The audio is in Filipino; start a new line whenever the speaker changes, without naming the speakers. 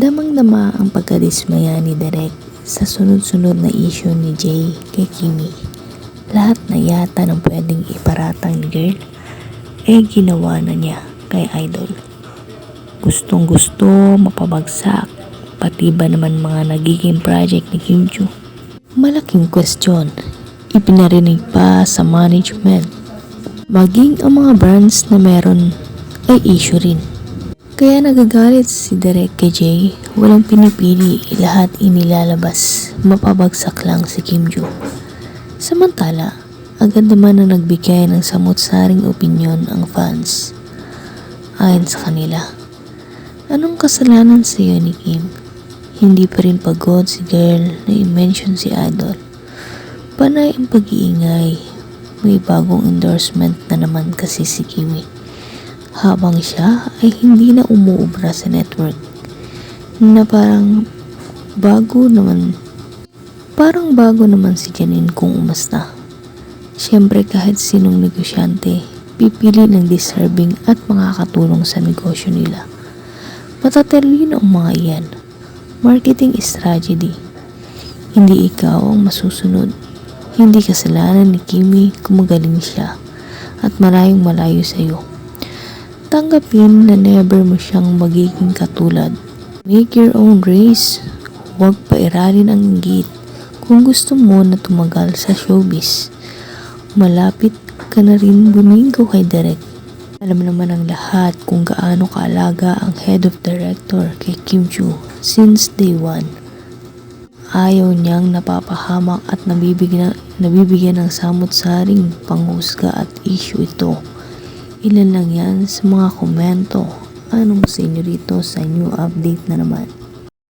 Damang-dama ang pagkadismaya ni Derek sa sunod-sunod na issue ni Jay kay Kimi. Lahat na yata ng pwedeng iparatang ni girl, eh ginawa na niya kay Idol. Gustong gusto, mapabagsak, pati ba naman mga nagiging project ni Kim Chu. Malaking question, ipinarinig pa sa management. Maging ang mga brands na meron ay issue rin. Kaya nagagalit si Derek kay Jay, walang pinipili, lahat inilalabas, mapabagsak lang si Kim Joo. Samantala, agad naman na nagbigay ng samot-saring opinyon ang fans. Ayon sa kanila, anong kasalanan sa iyo ni Kim? Hindi pa rin pagod si girl na i-mention si Idol. Panay ang pag-iingay, may bagong endorsement na naman kasi si Kimi habang siya ay hindi na umuubra sa network na parang bago naman parang bago naman si Janine kung umasta. Siyempre kahit sinong negosyante, pipili ng deserving at makakatulong sa negosyo nila. Matatalino ang mga iyan. Marketing is tragedy. Hindi ikaw ang masusunod. Hindi kasalanan ni Kimi kung magaling siya at malayong malayo sa iyo. Tanggapin na never mo siyang magiging katulad. Make your own race. Huwag pairalin ang inggit kung gusto mo na tumagal sa showbiz. Malapit ka na rin bumigo kay Derek. Alam naman ng lahat kung gaano kaalaga ang head of director kay Kim Chu since day one. Ayaw niyang napapahamak at nabibigyan, nabibigyan ng samot-saring panghusga at issue ito. Ilan lang yan sa mga komento. Anong sa inyo rito sa new update na naman?